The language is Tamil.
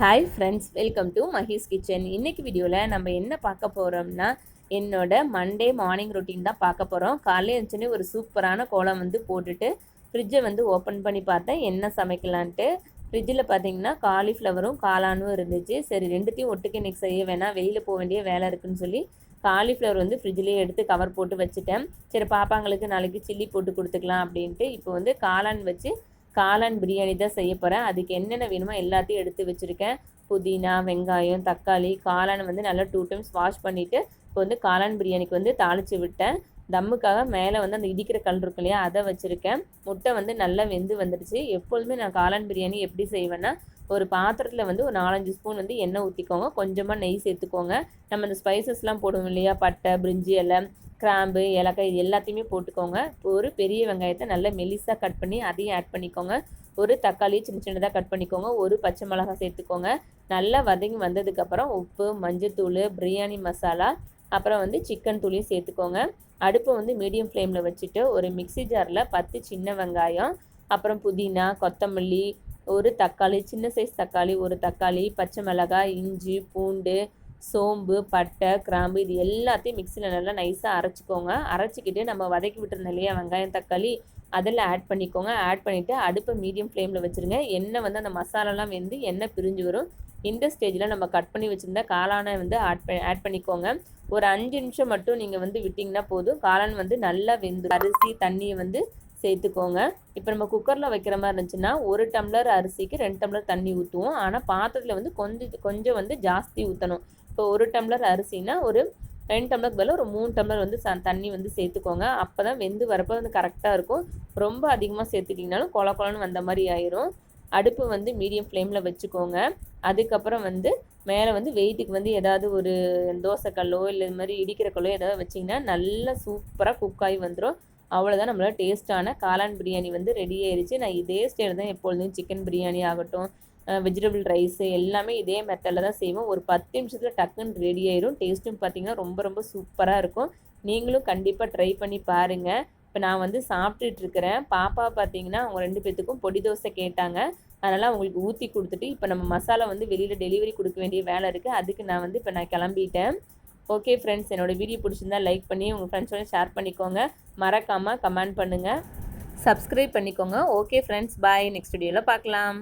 Hi friends welcome to Mahee's kitchen இன்றைக்கி வீடியோவில் நம்ம என்ன பார்க்க போகிறோம்னா என்னோட மண்டே மார்னிங் ரொட்டீன் தான் பார்க்க போகிறோம் காலையில் இருந்துச்சுன்னு ஒரு சூப்பரான கோலம் வந்து போட்டுட்டு ஃப்ரிட்ஜை வந்து ஓப்பன் பண்ணி பார்த்தேன். என்ன சமைக்கலான்ட்டு. ஃப்ரிட்ஜில் பார்த்தீங்கன்னா காலிஃப்ளவரும் காளானும் இருந்துச்சு. சரி ரெண்டுத்தையும் ஒட்டுக்கு இன்றைக்கி செய்ய வேணாம். வெளியில் போக வேண்டிய வேலை இருக்குன்னு சொல்லி காலிஃப்ளவர் வந்து ஃப்ரிட்ஜ்லேயே எடுத்து கவர் போட்டு வச்சுட்டேன். சரி பாப்பாங்களுக்கு நாளைக்கு சில்லி போட்டு கொடுத்துக்கலாம் அப்படின்ட்டு இப்போ வந்து காளான் வச்சு காளான் பிரியாணி தான் செய்ய போகிறேன் அதுக்கு என்னென்ன வேணுமோ எல்லாத்தையும் எடுத்து வச்சுருக்கேன். புதினா வெங்காயம் தக்காளி காளான் வந்து நல்லா டூ டைம்ஸ் வாஷ் பண்ணிவிட்டு இப்போ வந்து காளான் பிரியாணிக்கு வந்து தாளித்து விட்டேன். தம்முக்காக மேலே வந்து அந்த இடிக்கிற கல் இருக்கும் இல்லையா அதை வச்சுருக்கேன். முட்டை வந்து நல்லா வெந்து வந்துடுச்சு. எப்பொழுதுமே நான் காளான் பிரியாணி எப்படி செய்வேன்னா ஒரு பாத்திரத்தில் வந்து ஒரு நாலஞ்சு ஸ்பூன் வந்து எண்ணெய் ஊற்றிக்கோங்க கொஞ்சமாக நெய் சேர்த்துக்கோங்க. நம்ம இந்த ஸ்பைசஸ்லாம் போடுவோம் இல்லையா? பட்டை பிரிஞ்சி எலை கிராம்பு ஏலக்காய் இது எல்லாத்தையுமே போட்டுக்கோங்க. ஒரு பெரிய வெங்காயத்தை நல்லா மெலிசாக கட் பண்ணி அதையும் ஆட் பண்ணிக்கோங்க. ஒரு தக்காளி சின்ன சின்னதாக கட் பண்ணிக்கோங்க. ஒரு பச்சை மிளகாய் சேர்த்துக்கோங்க. நல்லா வதங்கி வந்ததுக்கப்புறம் உப்பு மஞ்சத்தூள் பிரியாணி மசாலா அப்புறம் வந்து சிக்கன் தூளையும் சேர்த்துக்கோங்க. அடுப்பை வந்து மீடியம் ஃப்ளேமில் வச்சுட்டு ஒரு மிக்சி ஜாரில் பத்து சின்ன வெங்காயம் அப்புறம் புதினா கொத்தமல்லி ஒரு தக்காளி சின்ன சைஸ் தக்காளி ஒரு தக்காளி பச்சை மிளகாய் இஞ்சி பூண்டு சோம்பு பட்டை கிராம்பு இது எல்லாத்தையும் மிக்சியில் நல்லா நைஸாக அரைச்சிக்கோங்க. அரைச்சிக்கிட்டு நம்ம வதக்கி விட்டுருந்தோம் இல்லையா வெங்காயம் தக்காளி அதில் ஆட் பண்ணிக்கோங்க. ஆட் பண்ணிவிட்டு அடுப்பை மீடியம் ஃப்ளேமில் வச்சுருங்க. எண்ணெய் வந்து அந்த மசாலாலாம் வெந்து எண்ணெய் பிரிஞ்சு வரும். இந்த ஸ்டேஜில் நம்ம கட் பண்ணி வச்சுருந்த காளானை வந்து ஆட் பண்ணி ஆட் பண்ணிக்கோங்க. ஒரு அஞ்சு நிமிஷம் மட்டும் நீங்கள் வந்து விட்டிங்கன்னா போதும். காளான் வந்து நல்லா வெந்து அரிசி தண்ணியை வந்து சேர்த்துக்கோங்க. இப்போ நம்ம குக்கரில் வைக்கிற மாதிரி இருந்துச்சுன்னா ஒரு டம்ளர் அரிசிக்கு ரெண்டு டம்ளர் தண்ணி ஊற்றுவோம் ஆனால் பாத்திரத்தில் வந்து கொஞ்சம் கொஞ்சம் வந்து ஜாஸ்தி ஊற்றணும் இப்போ ஒரு டம்ளர் அரிசினா ஒரு ரெண்டு டம்ளருக்கு பதில் ஒரு மூணு டம்ளர் வந்து ச தண்ணி வந்து சேர்த்துக்கோங்க. அப்போ தான் வெந்து வரப்போ வந்து கரெக்டாக இருக்கும். ரொம்ப அதிகமாக சேர்த்துட்டிங்கனாலும் கொல கொலன்னு வந்த மாதிரி ஆயிரும். அடுப்பு வந்து மீடியம் ஃப்ளேமில் வச்சுக்கோங்க. அதுக்கப்புறம் வந்து மேலே வந்து வெயிட்டுக்கு வந்து ஏதாவது ஒரு தோசைக்கல்லோ இல்லை இது மாதிரி இடிக்கிற கல்லோ ஏதாவது வச்சிங்கன்னா நல்லா சூப்பராக குக்காகி வந்துடும் அவ்வளோதான் நம்மளோட டேஸ்ட்டான காளான் பிரியாணி வந்து ரெடி ஆயிடுச்சு நான் இதே ஸ்டைல் தான் எப்பொழுதும் சிக்கன் பிரியாணி ஆகட்டும் வெஜிடபிள் ரைஸு எல்லாமே இதே மெத்தடில் தான் செய்வோம். ஒரு பத்து நிமிஷத்தில் டக்குன்னு ரெடி ஆயிரும். டேஸ்ட்டும் பார்த்திங்கன்னா ரொம்ப ரொம்ப சூப்பராக இருக்கும். நீங்களும் கண்டிப்பாக ட்ரை பண்ணி பாருங்கள் இப்போ நான் வந்து சாப்பிட்டுட்டு இருக்கிறேன். பாப்பா பார்த்தீங்கன்னா அவங்க ரெண்டு பேத்துக்கும் பொடி தோசை கேட்டாங்க. அதனால் அவங்களுக்கு ஊற்றி கொடுத்துட்டு இப்போ நம்ம மசாலா வந்து வெளியில் டெலிவரி கொடுக்க வேண்டிய வேலை இருக்குது அதுக்கு நான் வந்து இப்போ நான் கிளம்பிட்டேன். ஓகே ஃப்ரெண்ட்ஸ் என்னோடய வீடியோ பிடிச்சிருந்தா லைக் பண்ணி உங்கள் ஃப்ரெண்ட்ஸோட ஷேர் பண்ணிக்கோங்க. மறக்காமல் கமெண்ட் பண்ணுங்கள் சப்ஸ்கிரைப் பண்ணிக்கோங்க. ஓகே ஃப்ரெண்ட்ஸ் பாய் நெக்ஸ்ட் வீடியோவில் பார்க்கலாம்.